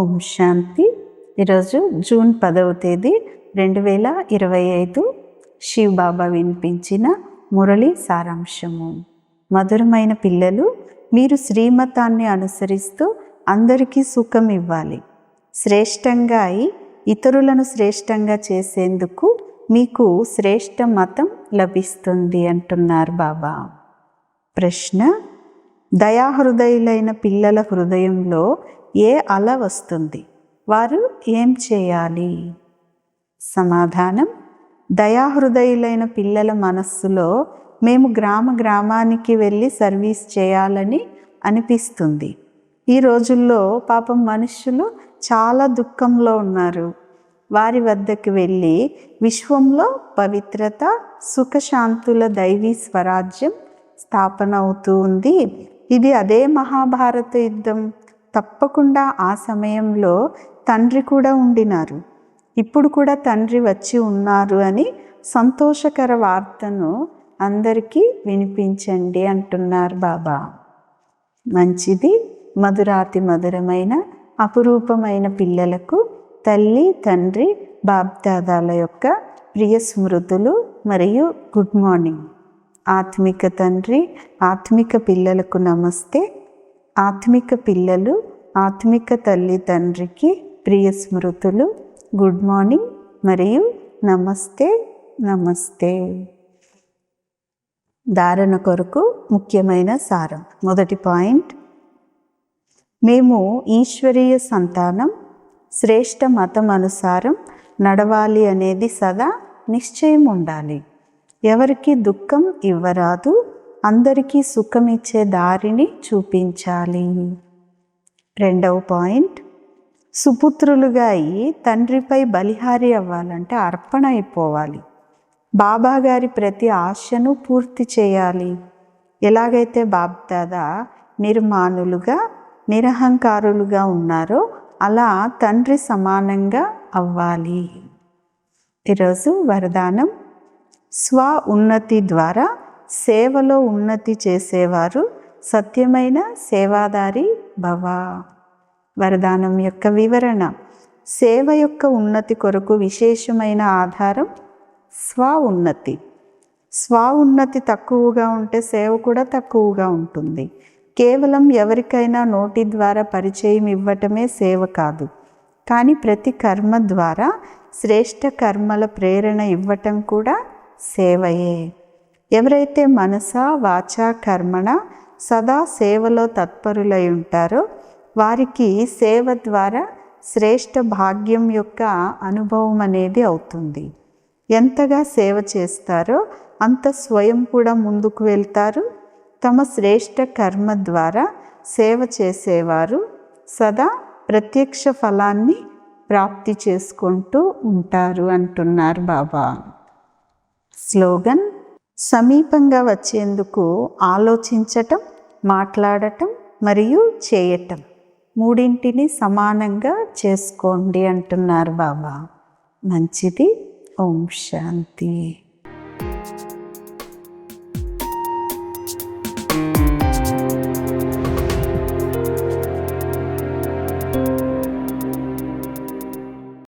ఓం శాంతి. ఈరోజు జూన్ పదవ తేదీ రెండు వేల ఇరవై ఐదు శివ్ బాబా వినిపించిన మురళి సారాంశము. మధురమైన పిల్లలు మీరు శ్రీమతాన్ని అనుసరిస్తూ అందరికీ సుఖం ఇవ్వాలి. శ్రేష్టంగా అయి ఇతరులను శ్రేష్టంగా చేసేందుకు మీకు శ్రేష్ట మతం లభిస్తుంది అంటున్నారు బాబా. ప్రశ్న దయాహృదయులైన పిల్లల హృదయంలో ఏ అల వస్తుంది? వారు ఏం చేయాలి? సమాధానం దయాహృదయులైన పిల్లల మనస్సులో మేము గ్రామ గ్రామానికి వెళ్ళి సర్వీస్ చేయాలని అనిపిస్తుంది. ఈ రోజుల్లో పాపం మనుషులు చాలా దుఃఖంలో ఉన్నారు. వారి వద్దకు వెళ్ళి విశ్వంలో పవిత్రత సుఖశాంతుల దైవీ స్వరాజ్యం స్థాపన అవుతూ ఉంది. ఇది అదే మహాభారత యుద్ధం. తప్పకుండా ఆ సమయంలో తండ్రి కూడా ఉండినారు. ఇప్పుడు కూడా తండ్రి వచ్చి ఉన్నారు అని సంతోషకర వార్తను అందరికీ వినిపించండి అంటున్నారు బాబా. మంచిది మధురాతి మధురమైన అపురూపమైన పిల్లలకు తల్లి తండ్రి బాబ్దాదాల యొక్క ప్రియ స్మృతులు మరియు గుడ్ మార్నింగ్. ఆత్మిక తండ్రి ఆత్మిక పిల్లలకు నమస్తే. ఆత్మిక పిల్లలు ఆత్మిక తల్లి తండ్రికి ప్రియ స్మృతులు. గుడ్ మార్నింగ్ మరియు నమస్తే నమస్తే. ధారణ కొరకు ముఖ్యమైన సారం. మొదటి పాయింట్. మేము ఈశ్వరీయ సంతానం శ్రేష్ట మతం అనుసారం నడవాలి అనేది సదా నిశ్చయం ఉండాలి ఎవరికి దుఃఖం ఇవ్వరాదు అందరికీ సుఖమిచ్చే దారిని చూపించాలి. రెండవ పాయింట్ సుపుత్రులుగా అయి తండ్రిపై బలిహారి అవ్వాలంటే అర్పణ అయిపోవాలి. బాబా గారి ప్రతి ఆశను పూర్తి చేయాలి. ఎలాగైతే బాబ్దాదా నిర్మాణులుగా నిరహంకారులుగా ఉన్నారో అలా తండ్రి సమానంగా అవ్వాలి. ఈరోజు వరదానం స్వ ఉన్నతి ద్వారా సేవలో ఉన్నతి చేసేవారు సత్యమైన సేవాదారి భవ. వరదానం యొక్క వివరణ. సేవ యొక్క ఉన్నతి కొరకు విశేషమైన ఆధారం స్వ ఉన్నతి స్వ ఉన్నతి తక్కువగా ఉంటే సేవ కూడా తక్కువగా ఉంటుంది. కేవలం ఎవరికైనా నోటి ద్వారా పరిచయం ఇవ్వటమే సేవ కాదు. కానీ ప్రతి కర్మ ద్వారా శ్రేష్ట కర్మల ప్రేరణ ఇవ్వటం కూడా సేవయే. ఎవరైతే మనస వాచ కర్మణ సదా సేవలో తత్పరులై ఉంటారో వారికి సేవ ద్వారా శ్రేష్ట భాగ్యం యొక్క అనుభవం అనేది అవుతుంది. ఎంతగా సేవ చేస్తారో అంత స్వయం కూడా ముందుకు వెళ్తారు. తమ శ్రేష్ట కర్మ ద్వారా సేవ చేసేవారు సదా ప్రత్యక్ష ఫలాన్ని ప్రాప్తి చేసుకుంటూ ఉంటారు అంటున్నారు బాబా. స్లోగన్ సమీపంగా వచ్చేందుకు ఆలోచించటం మాట్లాడటం మరియు చేయటం మూడింటిని సమానంగా చేసుకోండి అంటున్నారు బాబా. మంచిది. ఓం శాంతి.